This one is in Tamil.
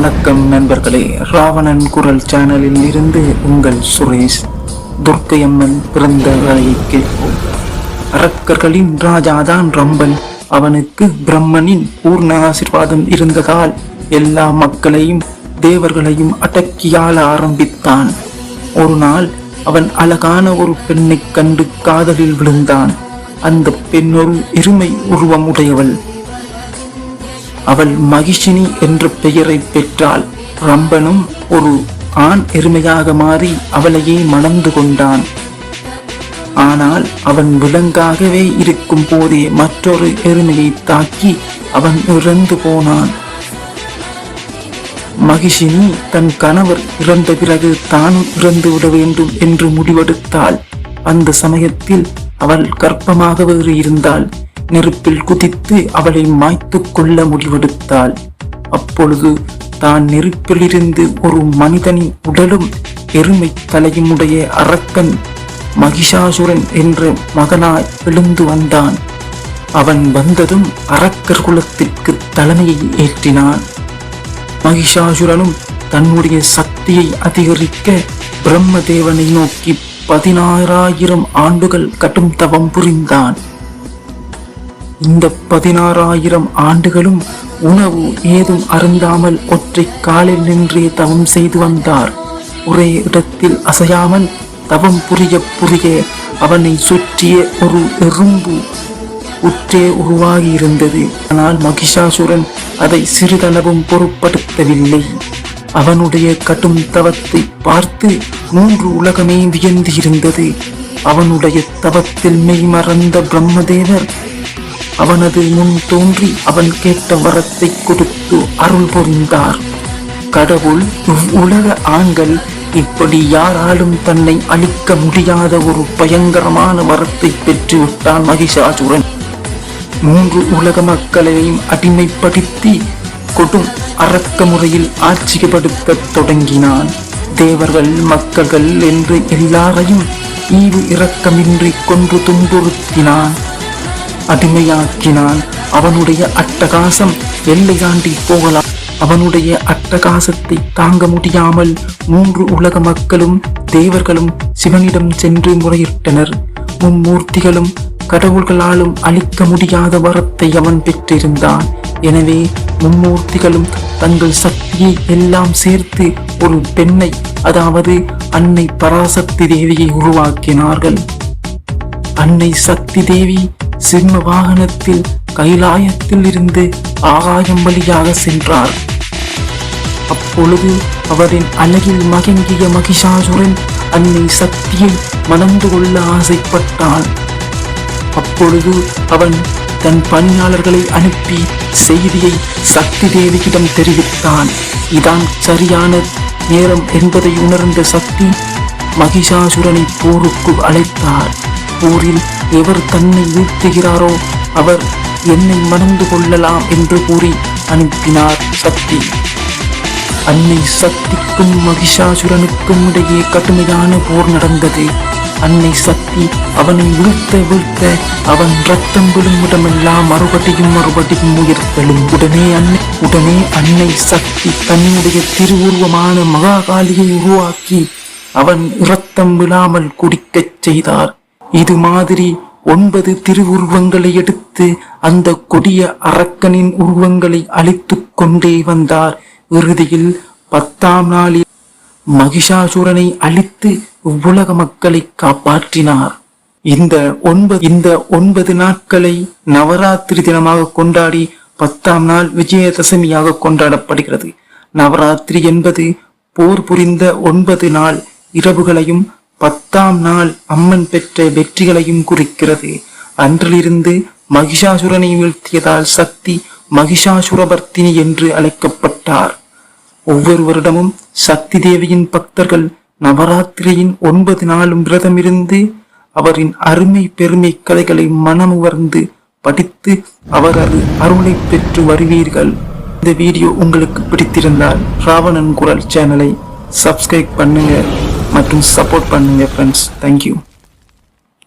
வணக்கம் நண்பர்களே. ராவணன் குரல் சேனலில் இருந்து உங்கள் சுரேஷ் துர்க்கையம்மன் பிறந்த கதையை கேட்போம். அரக்கர்களின் ராஜாதான் ரம்பன். அவனுக்கு பிரம்மனின் பூர்ண ஆசிர்வாதம் இருந்ததால் எல்லா மக்களையும் தேவர்களையும் அடக்கியாள ஆரம்பித்தான். ஒரு நாள் அவன் அழகான ஒரு பெண்ணைக் கண்டு காதலில் விழுந்தான். அந்த பெண் ஒரு எருமை உருவமுடையவள். அவள் மகிஷினி என்ற பெயரை பெற்றாள். ரம்பனும் ஒரு ஆண் எருமையாக மாறி அவளையே மணந்து கொண்டான். ஆனால் அவன் விலங்காகவே இருக்கும் போதே மற்றொரு எருமையை தாக்கி அவன் இறந்து போனான். மகிஷினி தன் கணவர் இறந்த பிறகு தானும் இறந்து விட வேண்டும் என்று முடிவெடுத்தாள். அந்த சமயத்தில் அவள் கர்ப்பமாக வேறு இருந்தாள். நெருப்பில் குதித்து அவளை மாய்த்து கொள்ள முடிவெடுத்தாள். அப்பொழுது தான் நெருப்பிலிருந்து ஒரு மனிதனின் உடலும் எருமை தலையும் உடைய அரக்கன் மகிஷாசுரன் என்ற மகனாய் எழுந்து வந்தான். அவன் வந்ததும் அரக்கர் குலத்திற்கு தலைமையை ஏற்றினான். மகிஷாசுரனும் தன்னுடைய சக்தியை அதிகரிக்க பிரம்மதேவனை நோக்கி பதினாறாயிரம் ஆண்டுகள் கடும் தவம் புரிந்தான். இந்த பதினாறாயிரம் ஆண்டுகளும் உணவு ஏதும் அருந்தாமல் ஒற்றை காலில் நின்றே தவம் செய்து வந்தார். ஒரே இடத்தில் அசையாமல் தவம் புரிய புரிய அவனை சுற்றிய ஒரு எறும்பு உற்றே உருவாகி இருந்தது ஆனால் மகிஷாசுரன் அதை சிறிதளவும் பொருட்படுத்தவில்லை. அவனுடைய கடும் தவத்தை பார்த்து மூன்று உலகமே வியந்து இருந்தது அவனுடைய தவத்தில் மெய்மறந்த பிரம்மதேவர் அவனது முன் தோன்றி அவன் கேட்ட வரத்தை கொடுத்து அருள் புரிந்தார். கடவுள் உலக ஆண்கள் இப்படி யாராலும் தன்னை அழிக்க முடியாத ஒரு பயங்கரமான வரத்தை பெற்றுவிட்டான் மகிஷாசுரன். மூன்று உலக மக்களையும் அடிமைப்படுத்தி கொடும் அரக்க முறையில் ஆட்சிப்படுத்த தொடங்கினான். தேவர்கள் மக்கள்கள் என்று எல்லாரையும் ஈவு இரக்கமின்றி கொன்று துன்புறுத்தினான். அடிமையாக்கினான். அவனுடைய அட்டகாசம் எல்லை தாண்டி போகலாம். அவனுடைய அட்டகாசத்தை தாங்க முடியாமல் மூன்று உலக மக்களும் தேவர்களும் சிவனிடம் சென்று முறையிட்டனர். மும்மூர்த்திகளும் கடவுள்களாலும் அளிக்க முடியாத வரத்தை அவன் பெற்றிருந்தான். எனவே மும்மூர்த்திகளும் தங்கள் சக்தியை எல்லாம் சேர்த்து ஒரு பெண்ணை அதாவது அன்னை பராசக்தி தேவியை உருவாக்கினார்கள். அன்னை சக்தி தேவி சிம்ம வாகனத்தில் கைலாயத்தில் இருந்து ஆகாயம் வழியாக சென்றார். அப்பொழுது அவரின் அழகில் மகங்கிய மகிஷாசுரன் அன்னை சக்தியை மணந்து கொள்ள ஆசைப்பட்டான். அப்பொழுது அவன் தன் பணியாளர்களை அனுப்பி செய்தியை சக்தி தேவியிடம் தெரிவித்தான். இதான் சரியான நேரம் என்பதை உணர்ந்த சக்தி மகிஷாசுரனை போருக்கு அழைத்தார். போரில் எவர் தன்னை வீழ்த்துகிறாரோ அவர் என்னை மணந்து கொள்ளலாம் என்று கூறி அனுப்பினார் சக்தி. அன்னை சக்திக்கும் மகிஷாசுரனுக்கும் இடையே கடுமையான போர் நடந்தது. அன்னை சக்தி அவனை வீழ்த்த வீழ்த்த அவன் ரத்தம் விழும் இடமெல்லாம் மறுபடியும் மறுபடியும் உயர்த்தலும் உடனே அன்னை உடனே அன்னை சக்தி தன்னுடைய திருவுருவமான மகாகாலியை உருவாக்கி அவன் இரத்தம் விழாமல் குடிக்கச் செய்தார். இது மாதிரி ஒன்பது திருவுருவங்களை எடுத்து அந்த கொடிய அரக்கனின் உருவங்களை அழித்துக் கொண்டே வந்தார். இறுதியில் பத்தாம் நாளில் மகிஷாசுரனை அழித்து உலக மக்களை காப்பாற்றினார். இந்த ஒன்பது இந்த ஒன்பது நாட்களை நவராத்திரி தினமாக கொண்டாடி பத்தாம் நாள் விஜயதசமியாக கொண்டாடப்படுகிறது. நவராத்திரி என்பது போர் புரிந்த ஒன்பது நாள் இரவுகளையும் பத்தாம் நாள் அம்மன் பெற்ற வெற்றிகளையும் குறிக்கிறது. அன்றிலிருந்து மகிஷாசுரனை வீழ்த்தியதால் சக்தி மகிஷாசுரபர்த்தினி என்று அழைக்கப்பட்டார். ஒவ்வொரு வருடமும் சக்தி தேவியின் பக்தர்கள் நவராத்திரியின் ஒன்பது நாளும் விரதமிருந்து அவரின் அருமை பெருமை கதைகளை மனமுவர்ந்து படித்து அவரது அருளை பெற்று வருவீர்கள். இந்த வீடியோ உங்களுக்கு பிடித்திருந்தால் ராவணன் குரல் சேனலை சப்ஸ்கிரைப் பண்ணுங்கள் மற்றும் சப்போர்ட் பண்ணுங்க ஃப்ரெண்ட்ஸ் தேங்க்யூ